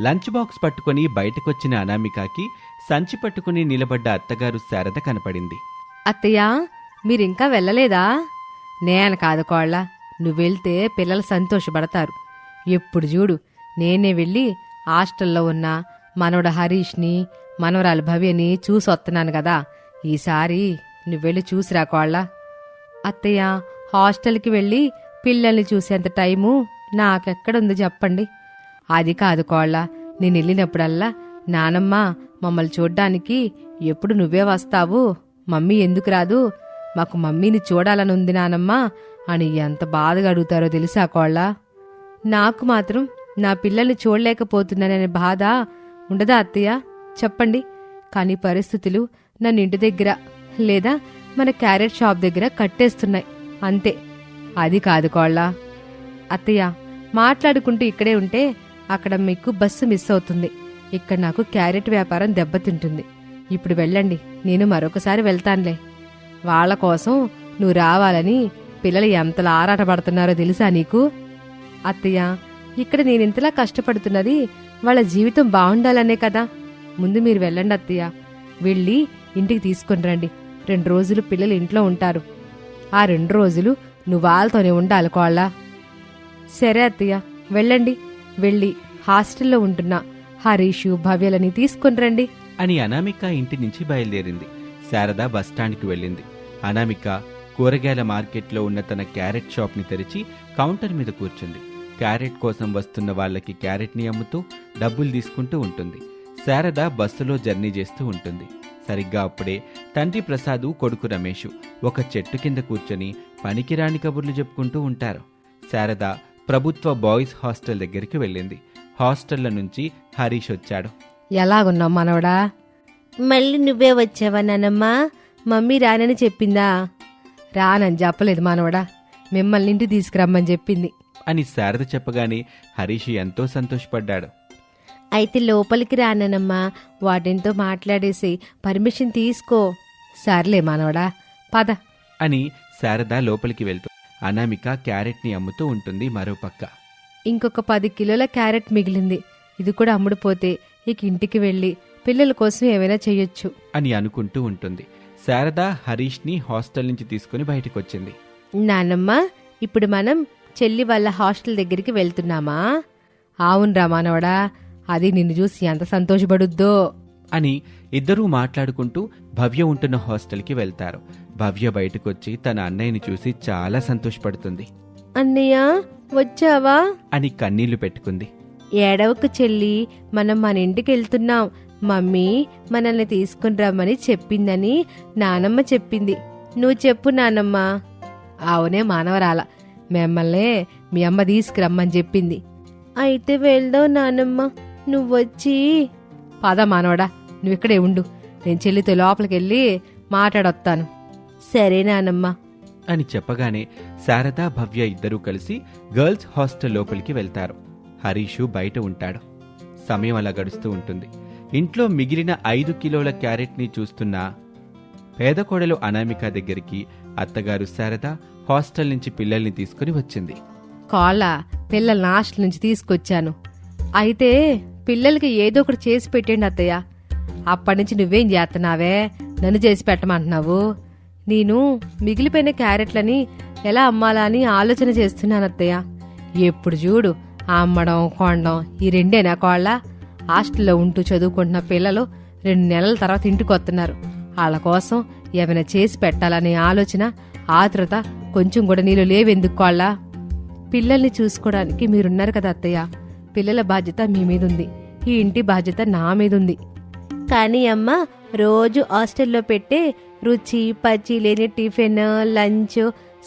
Lunch box పట్టుకొని బయటకొచ్చిన అనామికకి సంచి పట్టుకుని నిలబడ్డ అత్తగారు శారద కనపడింది. అత్తయ్య మీరింకా వెళ్ళలేదా? నేను కాదు కోళ్ళ నువ్వెళ్తే పిల్లలు సంతోషపడతారు. ఎప్పుడు చూడు నేనే వెళ్ళి హాస్టల్లో ఉన్న మనవడ హరీష్ని మనవరాలు భవ్యని చూసి వస్తున్నాను కదా. ఈసారి నువ్వెళ్ళి చూసిరా కోళ్ళ. అత్తయ్య హాస్టల్కి వెళ్ళి పిల్లల్ని చూసేంత టైము నాకెక్కడుంది చెప్పండి. అది కాదు కోళ్ళ నేను వెళ్ళినప్పుడల్లా నానమ్మ మమ్మల్ని చూడ్డానికి ఎప్పుడు నువ్వే వస్తావు? మమ్మీ ఎందుకు రాదు? మాకు మమ్మీని చూడాలని ఉంది నానమ్మ అని ఎంత బాధగా అడుగుతారో తెలుసా కోళ్ళ? నాకు మాత్రం నా పిల్లల్ని చూడలేకపోతున్నాననే బాధ ఉండదా అత్తయ్య? చెప్పండి. కానీ పరిస్థితులు నన్ను ఇంటి దగ్గర లేదా మన క్యారెట్ షాప్ దగ్గర కట్టేస్తున్నాయి. అంతే. అది కాదు కోళ్ళ. అత్తయ్య మాట్లాడుకుంటూ ఇక్కడే ఉంటే అక్కడ మీకు బస్సు మిస్ అవుతుంది. ఇక్కడ నాకు క్యారెట్ వ్యాపారం దెబ్బతింటుంది. ఇప్పుడు వెళ్ళండి నేను మరొకసారి వెళ్తానులే. వాళ్ళ కోసం నువ్వు రావాలని పిల్లలు ఎంతలా ఆరాటపడుతున్నారో తెలుసా నీకు? అత్తయ్య ఇక్కడ నేను ఇంతలా కష్టపడుతున్నది వాళ్ళ జీవితం బాగుండాలనే కదా. ముందు మీరు వెళ్ళండి అత్తయ్య. వెళ్ళి ఇంటికి తీసుకొని రండి. రెండు రోజులు పిల్లలు ఇంట్లో ఉంటారు. ఆ రెండు రోజులు నువ్వు వాళ్ళతోనే ఉండాలి కోళ్ళ. సరే అత్తయ్య వెళ్ళండి. వెళ్ళి హాస్టల్లో ఉంటున్న హరీషు భవ్యలని తీసుకొని రండి. అని అనామిక ఇంటి నుంచి బయలుదేరింది. శారద బస్టాండ్కి వెళ్ళింది. అనామిక కూరగాయల మార్కెట్లో ఉన్న తన క్యారెట్ షాప్ని తెరిచి కౌంటర్ మీద కూర్చుంది. క్యారెట్ కోసం వస్తున్న వాళ్ళకి క్యారెట్ని అమ్ముతూ డబ్బులు తీసుకుంటూ ఉంటుంది. శారద బస్సులో జర్నీ చేస్తూ ఉంటుంది. సరిగ్గా అప్పుడే తండ్రి ప్రసాదు కొడుకు రమేషు ఒక చెట్టు కింద కూర్చొని పనికిరాని కబుర్లు చెప్పుకుంటూ ఉంటారు. శారద ప్రభుత్వ బాయ్స్ హాస్టల్ దగ్గరికి వెళ్ళింది. హాస్టళ్ళ నుంచి హరీష్ వచ్చాడు. ఎలాగున్నావు మనవడా? మళ్ళీ నువ్వే వచ్చావా నానమ్మా? మమ్మీ రానని చెప్పిందా? రానని చెప్పలేదు మనవడా. మిమ్మల్ని ఇంటికి తీసుకురమ్మని చెప్పింది. అని శారద చెప్పగానే హరీష్ ఎంతో సంతోషపడ్డాడు. అయితే లోపలికి రానమ్మా వాటితో మాట్లాడేసి పర్మిషన్ తీసుకో. సర్లే మనవడా పద. అని శారద లోపలికి వెళ్తూ అనామిక క్యారెట్ని అమ్ముతూ ఉంటుంది మరోపక్క ఇంకొక పది కిలోల క్యారెట్ మిగిలింది. ఇది కూడా అమ్ముడుపోతే ఇక ఇంటికి వెళ్ళి పిల్లల కోసం ఏమైనా చెయ్యొచ్చు. అని అనుకుంటూ ఉంటుంది. శారద హరీష్ని హాస్టల్ నుంచి తీసుకుని బయటకొచ్చింది. నానమ్మ ఇప్పుడు మనం చెల్లి వాళ్ళ హాస్టల్ దగ్గరికి వెళ్తున్నామా? అవునరా మానవడా అది నిన్ను చూసి ఎంత సంతోషపడుద్దో. అని ఇద్దరూ మాట్లాడుకుంటూ భవ్య ఉంటున్న హాస్టల్కి వెళ్తారు. భవ్య బయటకొచ్చి తన అన్నయ్యని చూసి చాలా సంతోషపడుతుంది. అన్నయ్య వచ్చావా? అని కన్నీళ్ళు పెట్టుకుంది. ఏడవకు చెల్లి మనం మన ఇంటికి వెళ్తున్నాం మమ్మీ మనల్ని తీసుకుని రమ్మని చెప్పిందని నానమ్మ చెప్పింది. నువ్వు చెప్పు నానమ్మ. అవునే మానవరాల మిమ్మల్ని మీ అమ్మ తీసుకురమ్మని చెప్పింది. అయితే వెళ్దాం నానమ్మ నువ్వొచ్చి. పద మానవడా నువ్వు ఇక్కడే ఉండు. నేను చెల్లితో లోపలికి వెళ్ళి మాట్లాడొస్తాను సరే నానమ్మ. అని చెప్పగానే శారద భవ్య ఇద్దరూ కలిసి గర్ల్స్ హాస్టల్ లోపలికి వెళ్తారు. హరీషు బయట ఉంటాడు. సమయం అలా గడుస్తూ ఉంటుంది. ఇంట్లో మిగిలిన ఐదు కిలోల క్యారెట్ని చూస్తున్న పేద కోడలు అనామిక దగ్గరికి అత్తగారు శారద హాస్టల్ నుంచి పిల్లల్ని తీసుకుని వచ్చింది. కాళ్ళ పిల్లల హాస్టల్ నుంచి తీసుకొచ్చాను. అయితే పిల్లలకి ఏదో ఒకటి చేసి పెట్టండి అత్తయ్య. అప్పటి నుంచి నువ్వేం చేస్తున్నావే? నన్ను చేసి పెట్టమంటున్నావు? నేను మిగిలిపోయిన క్యారెట్లని ఎలా అమ్మాలా అని ఆలోచన చేస్తున్నాను అత్తయ్య ఎప్పుడు చూడు అమ్మడం కొనడం ఈ రెండేనా కోళ్ళ? హాస్టల్లో ఉంటూ చదువుకుంటున్న పిల్లలు రెండు నెలల తర్వాత ఇంటికి వస్తున్నారు. వాళ్ళ కోసం ఏమైనా చేసి పెట్టాలనే ఆలోచన ఆతృత కొంచెం కూడా నీళ్ళు లేవెందుకు కోళ్ళ? పిల్లల్ని చూసుకోవడానికి మీరున్నారు కదా అత్తయ్య. పిల్లల బాధ్యత మీ మీద ఉంది ఈ ఇంటి బాధ్యత నా మీద ఉంది కానీ అమ్మ రోజు హాస్టల్లో పెట్టే రుచి పచ్చి లేని టిఫిన్ లంచ్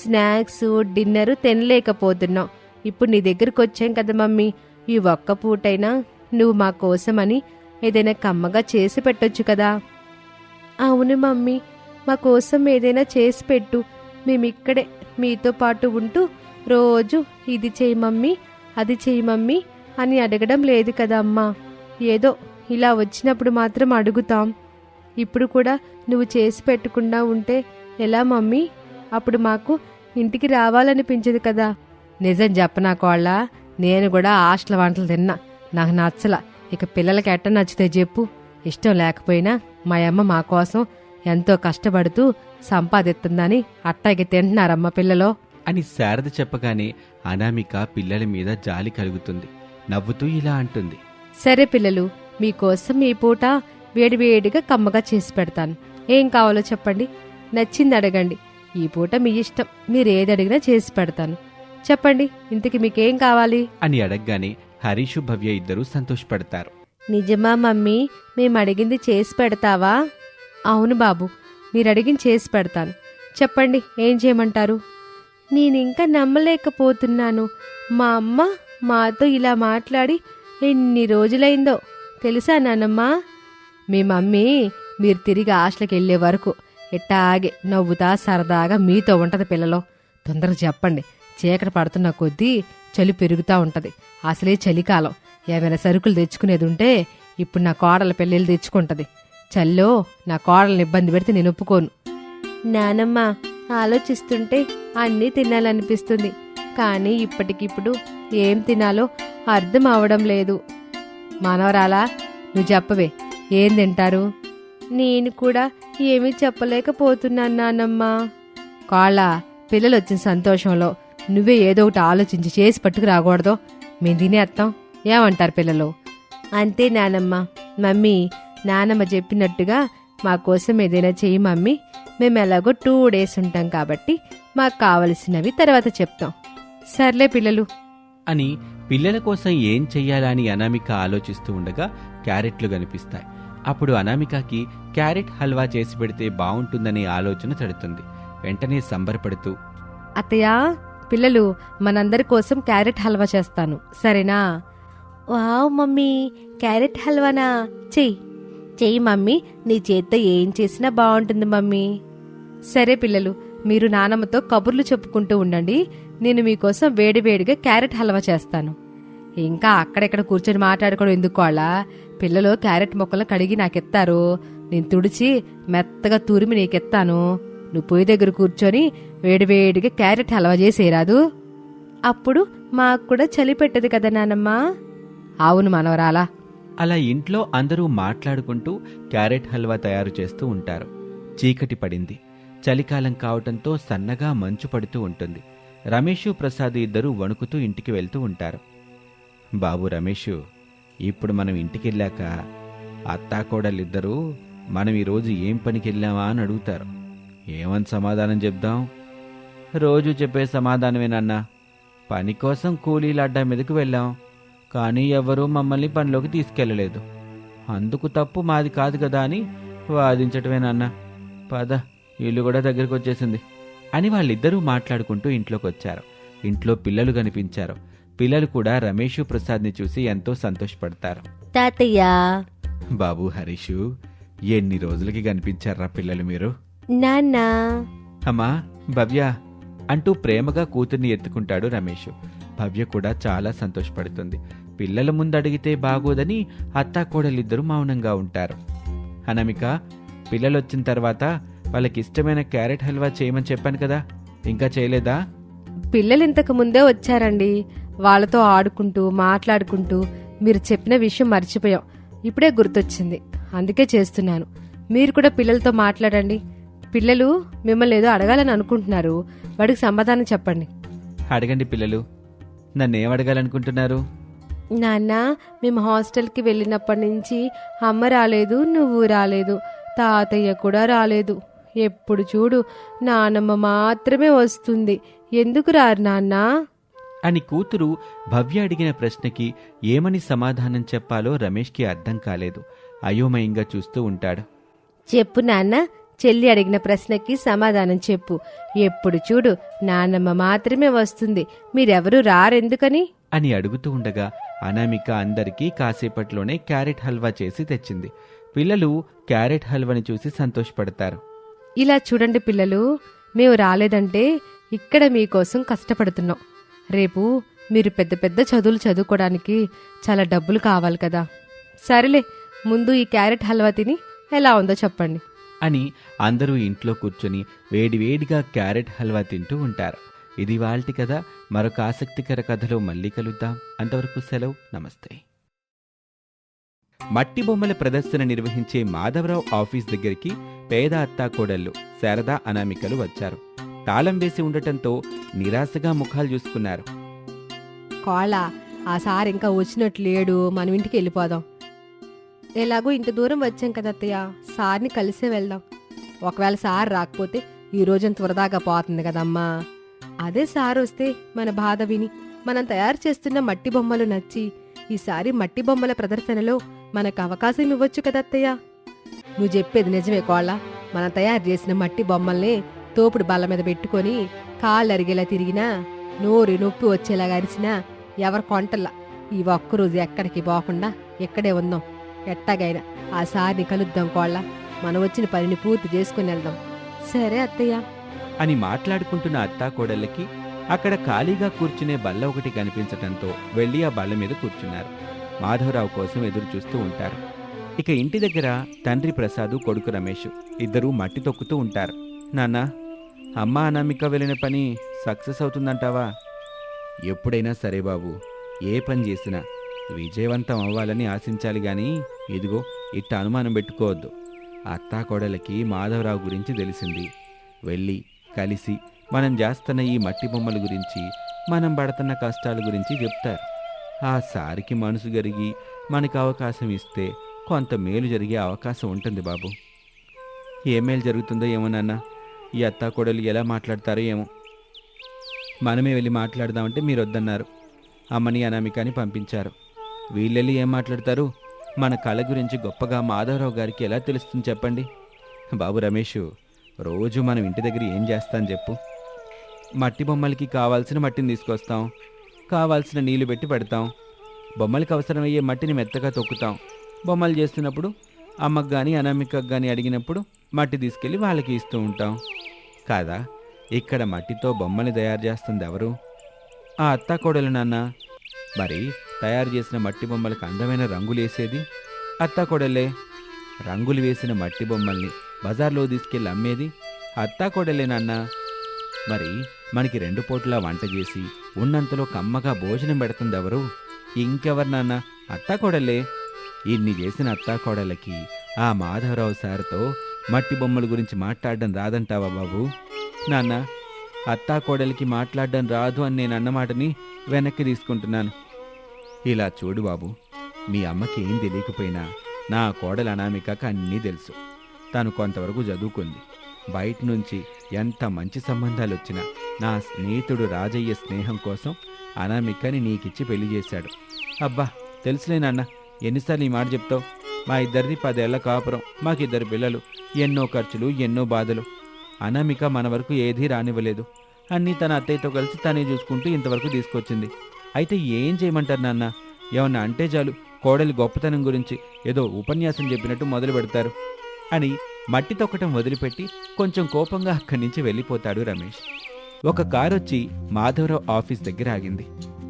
స్నాక్స్ డిన్నర్ తినలేకపోతున్నాం. ఇప్పుడు నీ దగ్గరకు వచ్చాం కదా మమ్మీ. ఈ ఒక్క పూటైనా నువ్వు మా కోసమని ఏదైనా కమ్మగా చేసి పెట్టొచ్చు కదా. అవును మమ్మీ మా కోసం ఏదైనా చేసి పెట్టు. మేమిక్కడే మీతో పాటు ఉంటూ రోజు ఇది చేయి మమ్మీ అది చేయి మమ్మీ అని అడగడం లేదు కదా అమ్మా. ఏదో ఇలా వచ్చినప్పుడు మాత్రం అడుగుతాం. ఇప్పుడు కూడా నువ్వు చేసి పెట్టకుండా ఉంటే ఎలా మమ్మీ? అప్పుడు మాకు ఇంటికి రావాలనిపించదు కదా. నిజం చెప్పనా కోళ్ళ? నేను కూడా హాస్టల్ వంటలు తిన్నా. నాకు నచ్చల. ఇక పిల్లలకి ఎట్ట నచ్చితే చెప్పు. ఇష్టం లేకపోయినా మా అమ్మ మా కోసం ఎంతో కష్టపడుతూ సంపాదిస్తుందని అట్టాగే తింటున్నారమ్మ పిల్లలో. అని శారద చెప్పగానే అనామిక పిల్లల మీద జాలి కలుగుతుంది. నవ్వుతూ ఇలా అంటుంది. సరే పిల్లలు మీకోసం ఈ పూట వేడివేడిగా కమ్మగా చేసి పెడతాను. ఏం కావాలో చెప్పండి. నచ్చింది అడగండి. ఈ పూట మీ ఇష్టం. మీరు ఏది అడిగినా చేసి పెడతాను. చెప్పండి ఇంతకి మీకేం కావాలి? అని అడగగానే హరీషు భవ్య ఇద్దరూ సంతోషపడతారు. నిజమా మమ్మీ మేము అడిగింది చేసి పెడతావా? అవును బాబు మీరు అడిగింది చేసి పెడతాను. చెప్పండి ఏం చేయమంటారు? నేను ఇంకా నమ్మలేకపోతున్నాను. మా అమ్మ మాతో ఇలా మాట్లాడి ఎన్ని రోజులైందో. తెలుసా నానమ్మ? మీ మమ్మీ మీరు తిరిగి హాస్టల్కి వెళ్ళే వరకు ఎట్టాగే నవ్వుతా సరదాగా మీతో ఉంటుంది పిల్లలో. తొందరగా చెప్పండి. చీకటి పడుతున్న కొద్దీ చలి పెరుగుతూ ఉంటుంది. అసలే చలికాలం. ఏమైనా సరుకులు తెచ్చుకునేది ఉంటే ఇప్పుడు నా కోడల పెళ్ళిళ్ళు తెచ్చుకుంటుంది. చల్లో నా కోడలను ఇబ్బంది పెడితే నేను ఒప్పుకోను. నానమ్మ ఆలోచిస్తుంటే అన్నీ తినాలనిపిస్తుంది. కానీ ఇప్పటికిప్పుడు ఏం తినాలో అర్థం అవడం లేదు. మానవరాలా నువ్వు చెప్పవే ఏం తింటారు? నేను కూడా ఏమీ చెప్పలేకపోతున్నాను నానమ్మ. కాళ్ళ పిల్లలు వచ్చిన సంతోషంలో నువ్వే ఏదో ఒకటి ఆలోచించి చేసి పట్టుకు రాకూడదు మేము తినేస్తాం ఏమంటారు పిల్లలు? అంతే నానమ్మ. మమ్మీ నానమ్మ చెప్పినట్టుగా మా కోసం ఏదైనా చెయ్యి మమ్మీ. మేము ఎలాగో టూ డేస్ ఉంటాం కాబట్టి మాకు కావలసినవి తర్వాత చెప్తాం. సర్లే పిల్లలు అని పిల్లల కోసం ఏం చెయ్యాలా అని అనామిక ఆలోచిస్తూ ఉండగా క్యారెట్లు కనిపిస్తాయి. అప్పుడు అనామికకి క్యారెట్ హల్వా చేసి పెడితే బాగుంటుందనే ఆలోచన తడుతుంది. వెంటనే సంబరపడుతూ అత్తయ్య పిల్లలు మనందరి కోసం క్యారెట్ హల్వా చేస్తాను. సరేనా? Wow mummy. క్యారెట్ హల్వానా? చెయ్యి. చెయ్యి మమ్మీ. నీ చేత్తో ఏం చేసినా బాగుంటుంది మమ్మీ. సరే పిల్లలు మీరు నానమ్మతో కబుర్లు చెప్పుకుంటూ ఉండండి. నేను మీకోసం వేడివేడిగా క్యారెట్ హల్వా చేస్తాను. ఇంకా అక్కడెక్కడ కూర్చొని మాట్లాడుకోవడం ఎందుకు వాళ్ళ పిల్లలు క్యారెట్ మొక్కలు కడిగి నాకెత్తారు. నేను తుడిచి మెత్తగా తురిమి నీకెత్తాను. నువ్వు పొయ్యి దగ్గర కూర్చొని వేడివేడిగా క్యారెట్ హల్వా చేసేరాదు అప్పుడు మాకు కూడా చలి పెట్టదు కదా నానమ్మా. అవును మనవరాలా. అలా ఇంట్లో అందరూ మాట్లాడుకుంటూ క్యారెట్ హల్వా తయారు చేస్తూ ఉంటారు. చీకటి పడింది. చలికాలం కావటంతో సన్నగా మంచు పడుతూ ఉంటుంది. రమేషు ప్రసాద్ ఇద్దరూ వణుకుతూ ఇంటికి వెళ్తూ ఉంటారు. బాబు రమేషు ఇప్పుడు మనం ఇంటికెళ్ళాక అత్తాకోడలిద్దరూ మనం ఈరోజు ఏం పనికి వెళ్ళామా అని అడుగుతారు. ఏమని సమాధానం చెప్దాం? రోజు చెప్పే సమాధానమేనన్నా పని కోసం కూలీలు అడ్డా మీదకు వెళ్ళాం. కానీ ఎవరూ మమ్మల్ని పనిలోకి తీసుకెళ్ళలేదు. అందుకు తప్పు మాది కాదు కదా అని వాదించటమేనన్నా పద ఇల్లు కూడా దగ్గరికి వచ్చేసింది అని వాళ్ళిద్దరూ మాట్లాడుకుంటూ ఇంట్లోకి వచ్చారు ఇంట్లో పిల్లలు కనిపించారు. పిల్లలు కూడా రమేషు ప్రసాద్ని చూసి ఎంతో సంతోషపడతారు. తాతయ్య! బాబు హరీషు ఎన్ని రోజులకి కనిపించారా పిల్లలు మీరు? నాన్న! అమ్మా భవ్య! అంటూ ప్రేమగా కూతుర్ని ఎత్తుకుంటాడు రమేష్. భవ్య కూడా చాలా సంతోషపడుతుంది. పిల్లల ముందు అడిగితే బాగోదని అత్తాకోడలిద్దరూ మౌనంగా ఉంటారు. అనామిక పిల్లలు వచ్చిన తర్వాత వాళ్ళకి ఇష్టమైన క్యారెట్ హల్వా చేయమని చెప్పాను కదా ఇంకా చేయలేదా? పిల్లలు ఇంతకు ముందే వచ్చారండి. వాళ్ళతో ఆడుకుంటూ మాట్లాడుకుంటూ మీరు చెప్పిన విషయం మర్చిపోయాం. ఇప్పుడే గుర్తొచ్చింది. అందుకే చేస్తున్నాను. మీరు కూడా పిల్లలతో మాట్లాడండి. పిల్లలు మిమ్మల్ని ఏదో అడగాలని అనుకుంటున్నారు. వాడికి సమాధానం చెప్పండి. అడగండి పిల్లలు. నన్నేం అడగాలనుకుంటున్నారు? నాన్న మేము హాస్టల్కి వెళ్ళినప్పటి నుంచి అమ్మ రాలేదు నువ్వు రాలేదు తాతయ్య కూడా రాలేదు. ఎప్పుడు చూడు నానమ్మ మాత్రమే వస్తుంది. ఎందుకు రారు నాన్న? అని కూతురు భవ్య అడిగిన ప్రశ్నకి ఏమని సమాధానం చెప్పాలో రమేష్కి అర్థం కాలేదు. అయోమయంగా చూస్తూ ఉంటాడు. చెప్పు నాన్న చెల్లి అడిగిన ప్రశ్నకి సమాధానం చెప్పు. ఎప్పుడు చూడు నాన్నమ్మ మాత్రమే వస్తుంది. మీరెవరూ రారెందుకని? అని అడుగుతూ ఉండగా అనామిక అందరికీ కాసేపట్లోనే క్యారెట్ హల్వా చేసి తెచ్చింది. పిల్లలు క్యారెట్ హల్వాని చూసి సంతోషపడతారు. ఇలా చూడండి పిల్లలు మేము రాలేదంటే ఇక్కడ మీకోసం కష్టపడుతున్నాం. రేపు మీరు పెద్ద పెద్ద చదువులు చదువుకోవడానికి చాలా డబ్బులు కావాలి కదా. సరేలే ముందు ఈ క్యారెట్ హల్వా తిని ఎలా ఉందో చెప్పండి. అని అందరూ ఇంట్లో కూర్చొని వేడివేడిగా క్యారెట్ హల్వా తింటూ ఉంటారు. ఇది వాళ్ళటి కదా మరొక ఆసక్తికర కథలో మళ్ళీ కలుద్దాం. అంతవరకు సెలవు నమస్తే. మట్టి బొమ్మల ప్రదర్శన నిర్వహించే మాధవరావు ఆఫీస్ దగ్గరికి పేద అత్తాకోడళ్ళు శారదా అనామికలు వచ్చారు. తాళం వేసి ఉండటంతో నిరాశగా ముఖాలు చూసుకున్నారు. కోళ్ళ ఆ సార్ ఇంకా వచ్చినట్లు లేడు మనం ఇంటికి వెళ్ళిపోదాం. ఎలాగో ఇంత దూరం వచ్చాం కదా అత్తయ్య సార్ని కలిసే వెళ్దాం. ఒకవేళ సార్ రాకపోతే ఈ రోజంత వృధాగా పోతుంది కదమ్మా. అదే సార్ వస్తే మన బాధ విని మనం తయారు చేస్తున్న మట్టి బొమ్మలు నచ్చి ఈసారి మట్టి బొమ్మల ప్రదర్శనలో మనకు అవకాశం ఇవ్వచ్చు కదా అత్తయ్య. నువ్వు చెప్పేది నిజమే కోళ్ళ. మనం తయారు చేసిన మట్టి బొమ్మల్ని తోపుడు బల్ల మీద పెట్టుకొని కాళ్ళు అరిగేలా తిరిగినా నోరు నొప్పి వచ్చేలాగా అరిచినా ఎవరు కొంటల్లా ఈ ఒక్కరోజు ఎక్కడికి పోకుండా ఇక్కడే ఉందాం. ఎట్టాగైనా ఆ సారిని కలుద్దాం కోళ్ళ. మనం వచ్చిన పనిని పూర్తి చేసుకుని వెళ్దాం. సరే అత్తయ్య. అని మాట్లాడుకుంటున్న అత్తాకోడళ్ళకి అక్కడ ఖాళీగా కూర్చునే బల్ల ఒకటి కనిపించటంతో వెళ్ళి ఆ బల్ల మీద కూర్చున్నారు. మాధవరావు కోసం ఎదురు చూస్తూ ఉంటారు. ఇక ఇంటి దగ్గర తండ్రి ప్రసాదు కొడుకు రమేష్ ఇద్దరూ మట్టి తొక్కుతూ ఉంటారు. నాన్న అమ్మ అనామిక వెళ్ళిన పని సక్సెస్ అవుతుందంటావా? ఎప్పుడైనా సరే బాబు ఏ పని చేసినా విజయవంతం అవ్వాలని ఆశించాలి కానీ ఇదిగో ఇట్ట అనుమానం పెట్టుకోవద్దు. అత్తాకోడలకి మాధవరావు గురించి తెలిసింది. వెళ్ళి కలిసి మనం చేస్తున్న ఈ మట్టి బొమ్మల గురించి మనం పడుతున్న కష్టాల గురించి చెప్తారు. ఆ సారికి మనసు గరిగి మనకు అవకాశం ఇస్తే కొంత మేలు జరిగే అవకాశం ఉంటుంది బాబు. ఏ మేలు జరుగుతుందో ఏమో నాన్న ఈ అత్తాకోడలు ఎలా మాట్లాడతారో ఏమో. మనమే వెళ్ళి మాట్లాడదామంటే మీరు వద్దన్నారు. అమ్మని అనామికని పంపించారు. వీళ్ళెళ్ళి ఏం మాట్లాడతారు? మన కళ గురించి గొప్పగా మాధవరావు గారికి ఎలా తెలుస్తుంది చెప్పండి. బాబు రమేష్ రోజు మనం ఇంటి దగ్గర ఏం చేస్తాం చెప్పు. మట్టి బొమ్మలకి కావాల్సిన మట్టిని తీసుకొస్తాం. కావాల్సిన నీళ్ళు పెట్టి పెడతాం. బొమ్మలకి అవసరమయ్యే మట్టిని మెత్తగా తొక్కుతాం. బొమ్మలు చేస్తున్నప్పుడు అమ్మకు కానీ అనామికకు కానీ అడిగినప్పుడు మట్టి తీసుకెళ్ళి వాళ్ళకి ఇస్తూ ఉంటాం. కాదా? ఇక్కడ మట్టితో బొమ్మని తయారు చేస్తుంది ఎవరు? ఆ అత్తాకోడలు నాన్న. మరి తయారు చేసిన మట్టి బొమ్మలకు అందమైన రంగులు వేసేది? అత్తాకోడలే రంగులు వేసిన మట్టి బొమ్మల్ని బజార్లో తీసుకెళ్ళి అమ్మేది? అత్తాకోడలే నాన్న. మరి మనకి రెండు పూట్ల వంట చేసి ఉన్నంతలో కమ్మగా భోజనం పెడుతుంది ఎవరు? ఇంకెవరు నాన్న? అత్తాకోడలే ఇన్ని చేసిన అత్తాకోడలకి ఆ మాధవరావు సార్తో మట్టి బొమ్మల గురించి మాట్లాడడం రాదంటావా బాబు? నాన్న అత్తాకోడలికి మాట్లాడడం రాదు అని నేను అన్నమాటని వెనక్కి తీసుకుంటున్నాను. ఇలా చూడు బాబు మీ అమ్మకి ఏం తెలియకపోయినా నా కోడలు అనామికకు అన్నీ తెలుసు. తను కొంతవరకు చదువుకుంది. బయట నుంచి ఎంత మంచి సంబంధాలు వచ్చినా నా స్నేహితుడు రాజయ్య స్నేహం కోసం అనామికని నీకిచ్చి పెళ్ళి చేశాడు. అబ్బా తెలుసులే నాన్న. ఎన్నిసార్లు ఈ మాట చెప్తావు? మా ఇద్దరిది పదేళ్ళ కాపురం మాకిద్దరు పిల్లలు ఎన్నో ఖర్చులు ఎన్నో బాధలు. అనామిక మన వరకు ఏదీ రానివ్వలేదు. అన్నీ తన అత్తయ్యతో కలిసి తనే చూసుకుంటూ ఇంతవరకు తీసుకొచ్చింది. అయితే ఏం చేయమంటారు నాన్న? ఏమన్నా అంటే చాలు కోడలి గొప్పతనం గురించి ఏదో ఉపన్యాసం చెప్పినట్టు మొదలు పెడతారు అని మట్టి తొక్కటం వదిలిపెట్టి కొంచెం కోపంగా అక్కడి నుంచి వెళ్ళిపోతాడు రమేష్. ఒక కారు వచ్చి మాధవరావు ఆఫీస్ దగ్గర ఆగింది.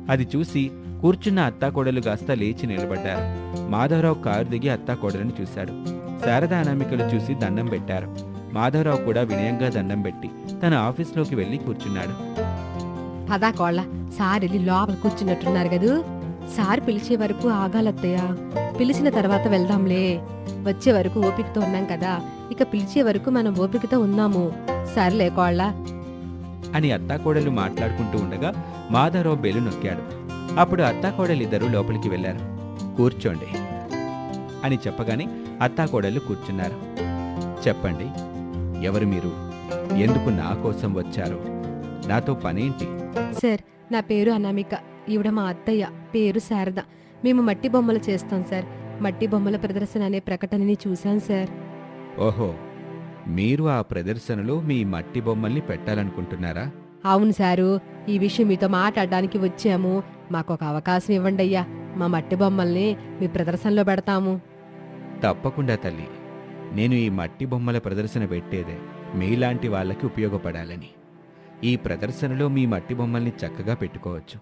అది చూసి కూర్చున్న అత్తాకోడలు కాస్త లేచి నిలబడ్డారు. మాధవరావు కారు దిగి అత్తాకోడలను చూశాడు. శారదా అనామికలు చూసి దండం పెట్టారు. మాధవరావు కూడా వినయంగా దండం పెట్టి తన ఆఫీస్లోకి వెళ్ళి కూర్చున్నాడు. పదా కోళ్ళ సార్ వెళ్ళి లోపల కూర్చున్నట్టున్నారు కదూ. సార్ పిలిచే వరకు ఆగాలత్తయ్య. పిలిచిన తర్వాత వెళ్దాంలే. వచ్చే వరకు ఓపికతో ఉన్నాం కదా. ఇక పిలిచే వరకు మనం ఓపికతో ఉన్నాము. సర్లే కోళ్ళ. అని అత్తాకోడలు మాట్లాడుకుంటూ ఉండగా మాధవరావు బెలు నొక్కాడు. అప్పుడు అత్తాకోడలిద్దరూ లోపలికి వెళ్ళారు. కూర్చోండి అని చెప్పగానే అత్తాకోడలు కూర్చున్నారు. చెప్పండి ఎవరు మీరు? ఎందుకు నా కోసం వచ్చారు? నాతో పనేంటి? సార్ నా పేరు అనామిక. ఈవిడ మా అత్తయ్య. పేరు శారద. మేము మట్టి బొమ్మలు చేస్తాం సార్. మట్టి బొమ్మల ప్రదర్శన అనే ప్రకటనని చూశాం సార్. ఓహో మీరు ఆ ప్రదర్శనలో మీ మట్టి బొమ్మల్ని పెట్టాలనుకుంటున్నారా? అవును సారు. ఈ విషయం మీతో మాట్లాడడానికి వచ్చాము. మాకు ఒక అవకాశం ఇవ్వండి అయ్యా. మా మట్టి బొమ్మల్ని మీ ప్రదర్శనలో పెడతాము. తప్పకుండా తల్లి. నేను ఈ మట్టి బొమ్మల ప్రదర్శన పెట్టేదే మీలాంటి వాళ్ళకి ఉపయోగపడాలని. ఈ ప్రదర్శనలో మీ మట్టి బొమ్మల్ని చక్కగా పెట్టుకోవచ్చు.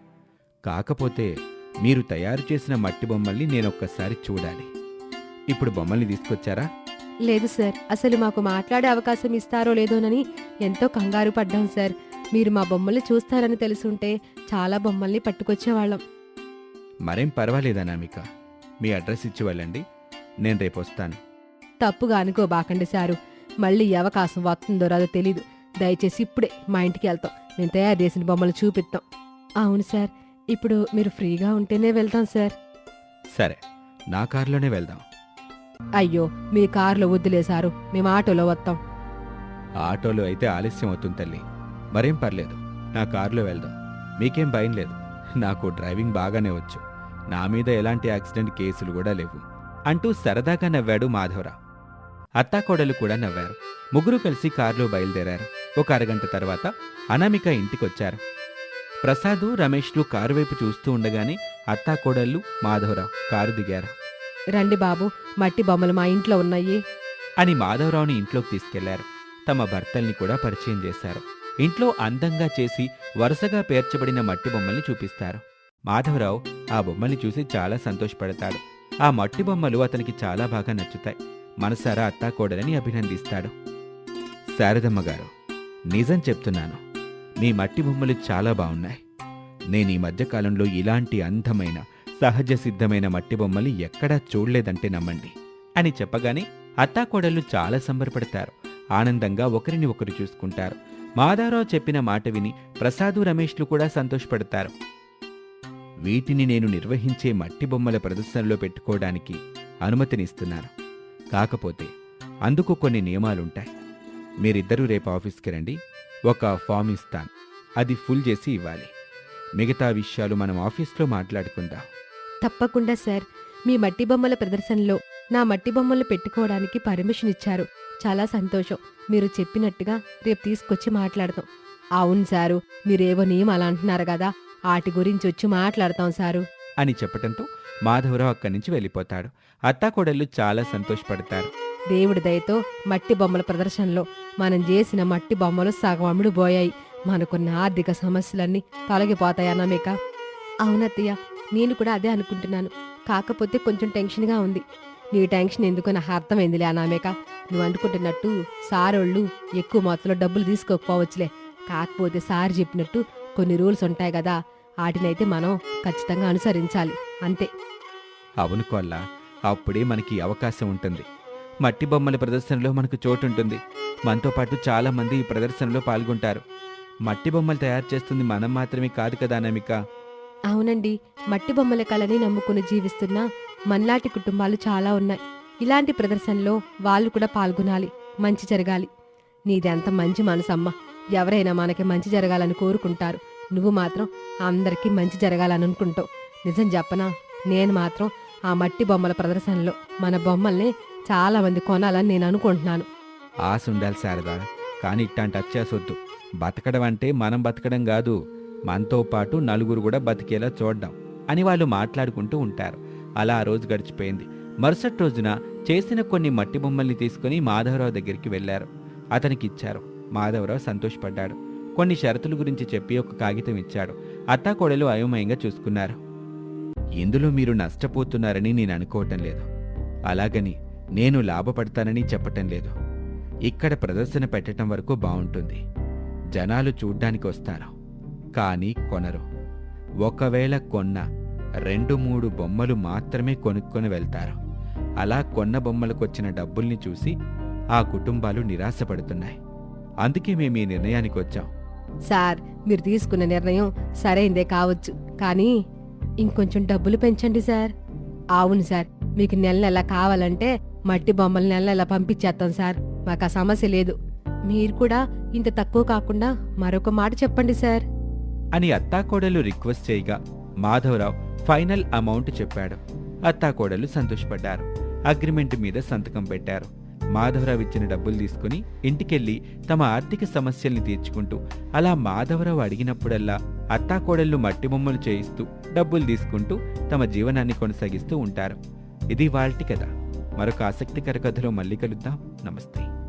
కాకపోతే మీరు తయారు చేసిన మట్టి బొమ్మల్ని నేనొక్కసారి చూడాలి. ఇప్పుడు బొమ్మల్ని తీసుకొచ్చారా? లేదు సార్. అసలు మాకు మాట్లాడే అవకాశం ఇస్తారో లేదోనని ఎంతో కంగారు పడ్డాం సార్. మీరు మా బొమ్మల్ని చూస్తారని తెలుసుంటే చాలా బొమ్మల్ని పట్టుకొచ్చేవాళ్ళం. మరేం పర్వాలేదనామిక మీ అడ్రస్ ఇచ్చి వెళ్ళండి నేను రేపు వస్తాను తప్పుగా అనుకోబాకండి సారు. మళ్ళీ ఈ అవకాశం వస్తుందో రాదో తెలీదు. దయచేసి ఇప్పుడే మా ఇంటికి వెళ్తాం. నేను తయారు చేసిన బొమ్మలు చూపిస్తాం అవును సార్. ఇప్పుడు మీరు ఫ్రీగా ఉంటేనే వెళ్తాం సార్. సరే. నా కారులోనే వెళ్దాం. అయ్యో మీ కారులో వద్దులే సారు. మేము ఆటోలో వస్తాం ఆటోలో అయితే ఆలస్యం అవుతుంది తల్లి. మరేం పర్లేదు. నా కారులో వెళ్దాం. మీకేం భయం లేదు. నాకు డ్రైవింగ్ బాగానే వచ్చు. నా మీద ఎలాంటి యాక్సిడెంట్ కేసులు కూడా లేవు. అంటూ సరదాగా నవ్వాడు మాధవరావు. అత్తాకోడలు కూడా నవ్వారు. ముగ్గురు కలిసి కారులో బయలుదేరారు. ఒక అరగంట తర్వాత అనామిక ఇంటికొచ్చారు. ప్రసాదు రమేష్లు కారు వైపు చూస్తూ ఉండగానే అత్తాకోడళ్ళు మాధవరావు కారు దిగారు. రండి బాబు మట్టి బొమ్మలు మా ఇంట్లో ఉన్నాయి. అని మాధవరావుని ఇంట్లోకి తీసుకెళ్ళారు. తమ భర్తల్ని కూడా పరిచయం చేశారు. ఇంట్లో అందంగా చేసి వరుసగా పేర్చబడిన మట్టి బొమ్మల్ని చూపిస్తారు. మాధవరావు ఆ బొమ్మల్ని చూసి చాలా సంతోషపడతాడు. ఆ మట్టి బొమ్మలు అతనికి చాలా బాగా నచ్చుతాయి. మనసారా అత్తాకోడలని అభినందిస్తాడు. శారదమ్మ గారు నిజం చెప్తున్నాను. మీ మట్టి బొమ్మలు చాలా బాగున్నాయి. నేను ఈ మధ్యకాలంలో ఇలాంటి అందమైన సహజ సిద్ధమైన మట్టి బొమ్మలు ఎక్కడా చూడలేదంటే నమ్మండి అని చెప్పగానే అత్తాకోడళ్ళు చాలా సంబరపడతారు. ఆనందంగా ఒకరిని ఒకరు చూసుకుంటారు. మాధవరావు చెప్పిన మాట విని ప్రసాదు రమేష్లు కూడా సంతోషపడతారు. వీటిని నేను నిర్వహించే మట్టి బొమ్మల ప్రదర్శనలో పెట్టుకోవడానికి అనుమతినిస్తున్నాను కాకపోతే అందుకు కొన్ని నియమాలుంటాయి. మీరిద్దరూ రేపు ఆఫీస్కి రండి. ఒక ఫామ్ ఇస్తాను. అది ఫుల్ చేసి ఇవ్వాలి. మిగతా విషయాలు మనం ఆఫీస్లో మాట్లాడుకుందాం. తప్పకుండా సార్. మీ మట్టి బొమ్మల ప్రదర్శనలో నా మట్టి బొమ్మలు పెట్టుకోవడానికి పర్మిషన్ ఇచ్చారు. చాలా సంతోషం. మీరు చెప్పినట్టుగా రేపు తీసుకొచ్చి మాట్లాడతాం. అవును సారు మీరేవో నియమాలు అంటున్నారు కదా వాటి గురించి వచ్చి మాట్లాడతాం సారు. అని చెప్పటంతో మాధవరావు అక్కడి నుంచి వెళ్ళిపోతాడు. అత్తాకోడళ్ళు చాలా సంతోషపడతారు. దేవుడి దయతో మట్టి బొమ్మల ప్రదర్శనలో మనం చేసిన మట్టి బొమ్మలు సగం అమ్ముడు పోయాయి. మనకున్న ఆర్థిక సమస్యలన్నీ తొలగిపోతాయి అన్నమేక అవునత్తయ్య నేను కూడా అదే అనుకుంటున్నాను. కాకపోతే కొంచెం టెన్షన్గా ఉంది. నీ టెన్షన్ ఎందుకో నాకు అర్థమైందిలే అనామేక. నువ్వు అనుకుంటున్నట్టు సారోళ్ళు ఎక్కువ మొత్తంలో డబ్బులు తీసుకోకపోవచ్చులే. కాకపోతే సార్ చెప్పినట్టు కొన్ని రూల్స్ ఉంటాయి కదా వాటినైతే మనం ఖచ్చితంగా అనుసరించాలి. అంతే. అవును కొల్ల అప్పుడే మనకి అవకాశం ఉంటుంది. మట్టి బొమ్మల ప్రదర్శనలో మనకు చోటు ఉంటుంది మనతో పాటు చాలా మంది ఈ ప్రదర్శనలో పాల్గొంటారు. మట్టి బొమ్మలు తయారు చేస్తుంది మనం మాత్రమే కాదు కదా అనామిక? అవునండి. మట్టి బొమ్మల కళని నమ్ముకుని జీవిస్తున్న మన్లాంటి కుటుంబాలు చాలా ఉన్నాయి. ఇలాంటి ప్రదర్శనలో వాళ్ళు కూడా పాల్గొనాలి మంచి జరగాలి. నీదెంత మంచి మనసమ్మ. ఎవరైనా మనకి మంచి జరగాలని కోరుకుంటారు. నువ్వు మాత్రం అందరికీ మంచి జరగాలని అనుకుంటావు నిజం చెప్పనా? నేను మాత్రం ఆ మట్టి బొమ్మల ప్రదర్శనలో మన బొమ్మల్ని చాలామంది కొనాలని నేను అనుకుంటున్నాను. ఆశ ఉండాలి శారదా. కానీ ఇట్లాంటి అత్యాసొద్దు బతకడం అంటే మనం బతకడం కాదు. మనతో పాటు నలుగురు కూడా బతికేలా చూడడం అని వాళ్ళు మాట్లాడుకుంటూ ఉంటారు. అలా ఆ రోజు గడిచిపోయింది. మరుసటి రోజున చేసిన కొన్ని మట్టి బొమ్మల్ని తీసుకుని మాధవరావు దగ్గరికి వెళ్ళారు అతనికి ఇచ్చారు మాధవరావు సంతోషపడ్డాడు. కొన్ని షరతుల గురించి చెప్పి ఒక కాగితం ఇచ్చాడు. అత్తాకోడలు అయోమయంగా చూసుకున్నారు. ఇందులో మీరు నష్టపోతున్నారని నేను అనుకోవటం లేదు. అలాగని నేను లాభపడతానని చెప్పటం లేదు. ఇక్కడ ప్రదర్శన పెట్టడం వరకు బాగుంటుంది జనాలు చూడ్డానికి వస్తారు కానీ కొనరు. ఒకవేళ కొన్న రెండు మూడు బొమ్మలు మాత్రమే కొనుక్కొని వెళ్తారు. అలా కొన్న బొమ్మలకొచ్చిన డబ్బుల్ని చూసి ఆ కుటుంబాలు నిరాశపడుతున్నాయి. అందుకే మేము ఈ నిర్ణయానికి వచ్చాం. సార్ మీరు తీసుకున్న నిర్ణయం సరైందే కావచ్చు కానీ ఇంకొంచెం డబ్బులు పెంచండి సార్. అవును సార్ మీకు నెల నెల కావాలంటే మట్టి బొమ్మలు నెల నెల పంపించేస్తాం సార్. మాకు ఆ సమస్య లేదు. మీరు కూడా ఇంత తక్కువ కాకుండా మరొక మాట చెప్పండి సార్. అని అత్తాకోడలు రిక్వెస్ట్ చేయగా మాధవరావు ఫైనల్ అమౌంట్ చెప్పాడు. అత్తాకోడలు సంతోషపడ్డారు. అగ్రిమెంట్ మీద సంతకం పెట్టారు. మాధవరావు ఇచ్చిన డబ్బులు తీసుకుని ఇంటికెళ్ళి తమ ఆర్థిక సమస్యల్ని తీర్చుకుంటూ అలా మాధవరావు అడిగినప్పుడల్లా అత్తాకోడళ్ళు మట్టి బొమ్మలు చేయిస్తూ డబ్బులు తీసుకుంటూ తమ జీవనాన్ని కొనసాగిస్తూ ఉంటారు. ఇది వాళ్ళటి కథ. మరొక ఆసక్తికర కథలో మళ్ళీ కలుద్దాం. నమస్తే.